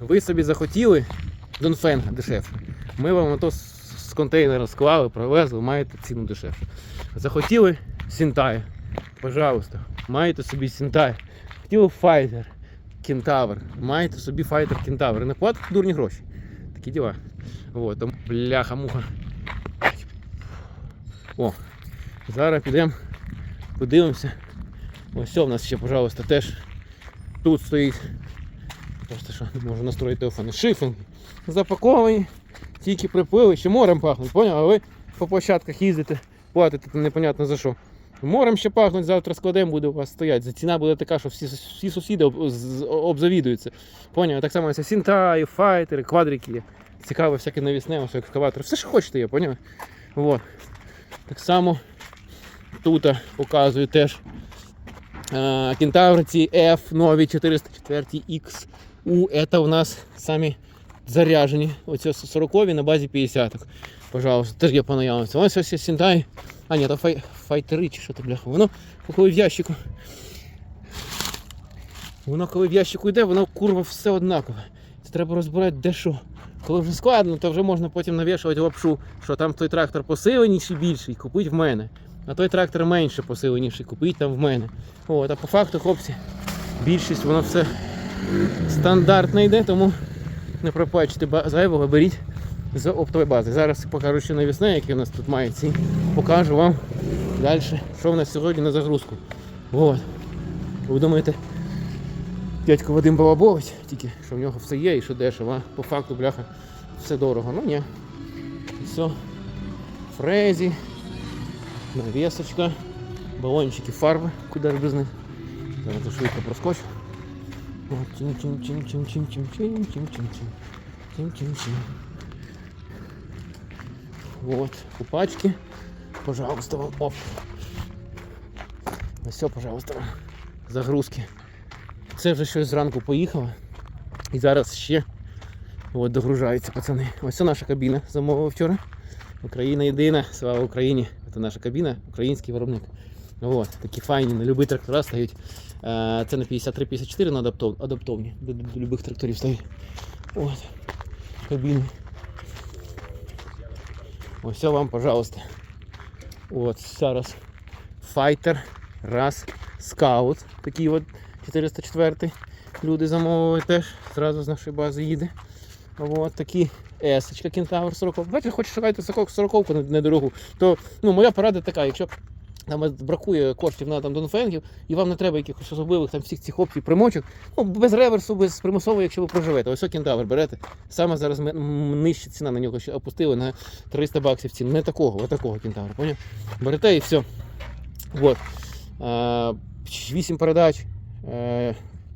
ви собі захотіли Донфен дешевше. Ми вам ото з контейнера склали, привезли, маєте ціну дешевше. Захотіли Сінтай, пожалуйста, маєте собі Сінтай. Хотіли файтер, кентавр, маєте собі файтер кентавр. Не платите дурні гроші. Такі діла. Вот, бляха муха. О, зараз підемо, подивимося. Ось все в нас ще, пожалуйста, теж тут стоїть. Просто що не можу настроїти телефон. Шифінги запаковані, тільки приплили, ще морем пахнуть, поняв? А ви по площадках їздите, платите непонятно за що. Морем ще пахнуть, завтра складемо буде у вас стояти. Ціна буде така, що всі, всі сусіди обзавідуються. Поняв? Так само сінтаї, файтери, квадрики є. Цікаве всяке навісне, ось екскаватор. Все, що хочете є, поняв? Вот. Так само тут показую теж е, F нові 404 U. Это у нас самі заряжені. Оці 40 на базі 50 Пожалуйста, теж є по наявності. Ось ось Сінтай. А, ні, то фай, файтери чи що то бляха. Воно коли в ящику. Воно коли в ящику йде, воно курва все однакове. Це треба розбирати де що. Коли вже складно, то вже можна потім навішувати лапшу, що там той трактор посиленіший більший, купить в мене. А той трактор менше посиленіший, купить там в мене. От, а по факту, хлопці, більшість воно все стандартне йде, тому не проплачуйте ба- зайвого, беріть з оптової бази. Зараз покажу ще навісне, які у нас тут мають ці. Покажу вам далі, що в нас сьогодні на загрузку. От. Ви думаєте, дядько Вадим балабовить, тільки що в нього все є і що дешево, а по факту, бляха, все дорого. Ну ні. Все. Фрезі, навісочка, балончики фарби, куди ж без них. Зараз швидко проскочу. Чим Вот, купачки. Пожалуйста, вам. Оп. Все, пожалуйста, вам. Загрузки. Це вже щось зранку поїхало. І зараз ще от, догружаються пацани. Ось це наша кабіна замовив вчора. Україна єдина, слава Україні. Це наша кабіна, український виробник. От, такі файні, на любі трактора стають. Е, Це на 53-54 на адаптов, адаптовні. До, до, до любих тракторів стають. От. Кабіни. Ось вам, пожалуйста. От, зараз файтер, раз, скаут. Такий от 404 люди замовили теж. Зразу з нашої бази їде. От такі есочка кентавр 40. Бачите, хочете шукати 40 недорогу, то ну, моя порада така, якщо там бракує коштів на там донфенгів, і вам не треба якихось особливих там всіх цих опцій примочок, ну без реверсу, без примусового, якщо ви проживете. Ось кентавр берете. Саме зараз ми- нижча ціна на нього ще опустили на 300 баксів ціну. Не такого, а такого кентавра. Поняв? Берете і все. Вот. А, 8 передач.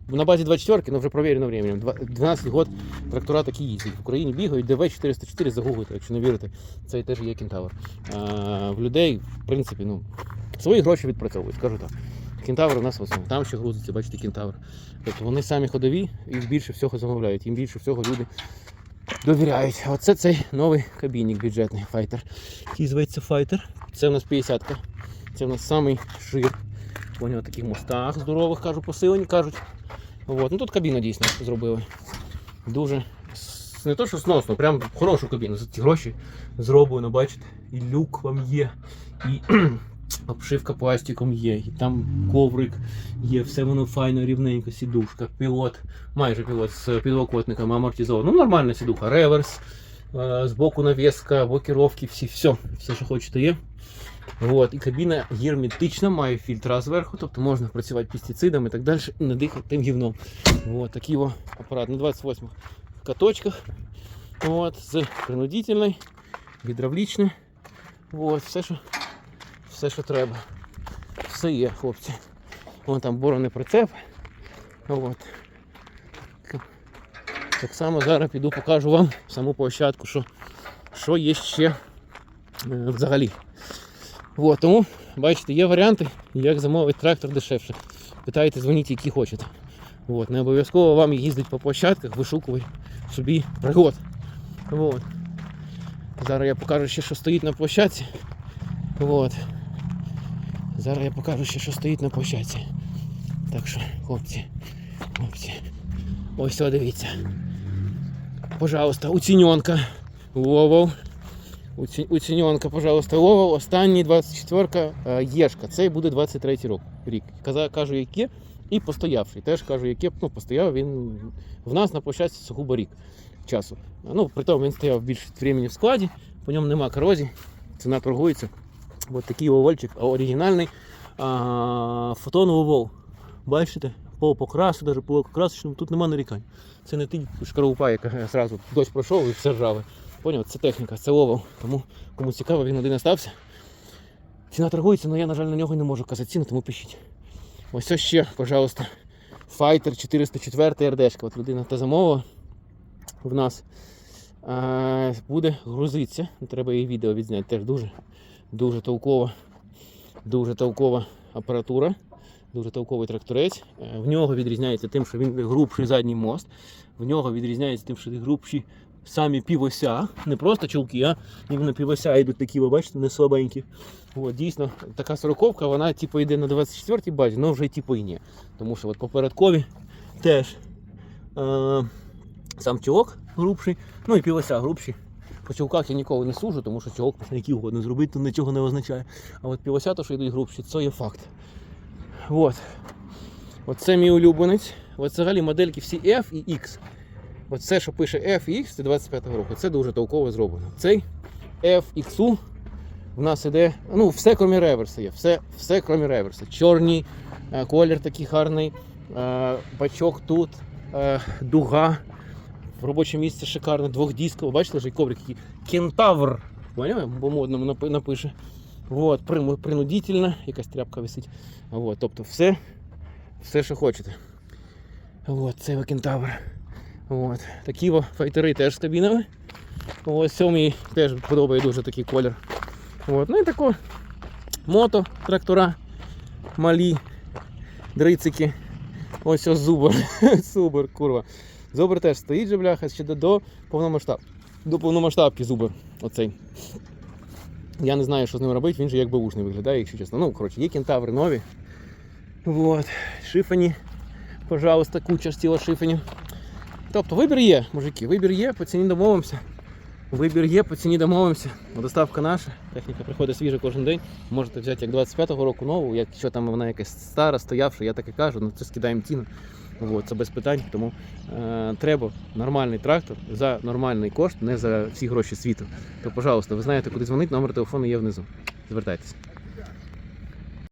На базі 24, але вже провірено временем. 12 год трактора такі їздять. В Україні бігають, ДВ-404 загуглите, якщо не вірите, це теж є кентавр. А, в людей, в принципі, ну, свої гроші відпрацьовують, скажу так. Кентавр у нас в основному. Там ще грузиться, бачите, кентавр. Тобто вони самі ходові і більше всього замовляють. Їм більше всього люди довіряють. Оце цей новий кабінник бюджетний файтер. Який зветься файтер. Це у нас 50-ка. Це у нас самий шир. У нього таких мостах здорових, кажу, посилені, кажуть. От. Ну тут кабіну дійсно зробили. Дуже не то, що сносно, прям хорошу кабіну. За ці гроші зроблено, бачите. І люк вам є, і обшивка пластиком є, і там коврик є, все воно файно, рівненько, сідушка, пілот, майже пілот з підлокотниками амортизовано. Ну, нормальна сідуха, реверс, е, збоку навіска, блокіровки, всі, все, все, що хочете, є. От, і кабіна герметична, має фільтра зверху, тобто можна працювати пестицидами і так далі, і не дихати тим гівном. От, такий о, апарат на 28 каточках. От, з принудительної, гідравлічне. От, все, що, все, що треба. Все є, хлопці. Вон там бороний прицеп. От. Так само зараз піду покажу вам саму площадку, що, що є ще е, взагалі. От, тому, бачите, є варіанти, як замовити трактор дешевше. Питайте, дзвоніть, які хочете. От, не обов'язково вам їздити по площадках, вишукувати собі пригод. От. Зараз я покажу ще, що стоїть на площадці. От. Зараз я покажу ще, що стоїть на площадці. Так що, хлопці, хлопці. Ось о, дивіться. пожалуйста, уціньонка. Вовов. Уціньонка, пожалуйста, Вовов. Останній 24-ка е, Єшка. Це буде 23-й рік. рік. Кажу, яке. І постоявший. Теж кажу, яке. Ну, постояв він в нас на площадці сугубо рік часу. Ну, при тому він стояв більше времени в складі, по ньому нема корозії, ціна торгується. Ось такий овольчик, оригінальний а, фотоновий вол. Бачите, по покрасу, навіть по красочному, тут нема нарікань. Це не ті шкарупа, яка зразу дощ пройшов і все ржаве. Поняв? Це техніка, це овол. Тому кому цікаво, він один остався. Ціна торгується, але я, на жаль, на нього не можу казати ціну, тому пишіть. Ось ось ще, пожалуйста, Fighter 404 РДшка. От людина та замовила в нас. Е, буде грузитися. Треба її відео відзняти. Теж дуже, дуже толкова, дуже толкова апаратура, дуже толковий тракторець. Е, В нього відрізняється тим, що він грубший задній мост. В нього відрізняється тим, що він грубші самі півося, не просто чулки, а іменно півося йдуть такі, ви бачите, не слабенькі. От, дійсно, така сороковка, вона типу йде на 24-й базі, але вже типу і ні. Тому що от попередкові теж е, сам чулок грубший, ну і півося грубші. По чулках я ніколи не сужу, тому що чулок можна який угодно зробити, то нічого не означає. А от півося, то що йдуть грубші, це є факт. От. От це мій улюбленець. От взагалі модельки всі F і X. Все, що пише F і X, це 25-го року. Це дуже толково зроблено. Цей FX в нас іде, ну, все крім реверса є. Все, все крім реверса. Чорний, е, колір такий гарний, е, бачок тут, е, дуга. В робоче місце шикарне, двохдіскове. Бачите, лежить коврик який кентавр. Поняли? Модному напише. Вот, прину- принудительно, якась тряпка висить. Вот, тобто все, все, що хочете. Вот, це кентавр. От. Такі файтери теж з кабінами. Ось сьомий теж подобає дуже такий колір. От. Ну і тако мото, трактора, малі, дрицики. Ось ось зубр. Зубр, курва. Зубр теж стоїть же, бляха, ще до, до повномасштаб. До повномасштабки зубр. Оцей. Я не знаю, що з ним робити, він же як беушний виглядає, якщо чесно. Ну, коротше, є кентаври нові. Вот. Шифані. Пожалуйста, куча стіла шифанів. Тобто вибір є, мужики, вибір є, по ціні домовимося. Вибір є, по ціні домовимося. Доставка наша, техніка приходить свіжа кожен день. Можете взяти як 25-го року нову, якщо там вона якась стара, стоявша, я так і кажу, ну це скидаємо ціну. От, це без питань. Тому е, треба нормальний трактор за нормальний кошт, не за всі гроші світу. То, пожалуйста, ви знаєте, куди дзвонити, номер телефону є внизу. Звертайтеся.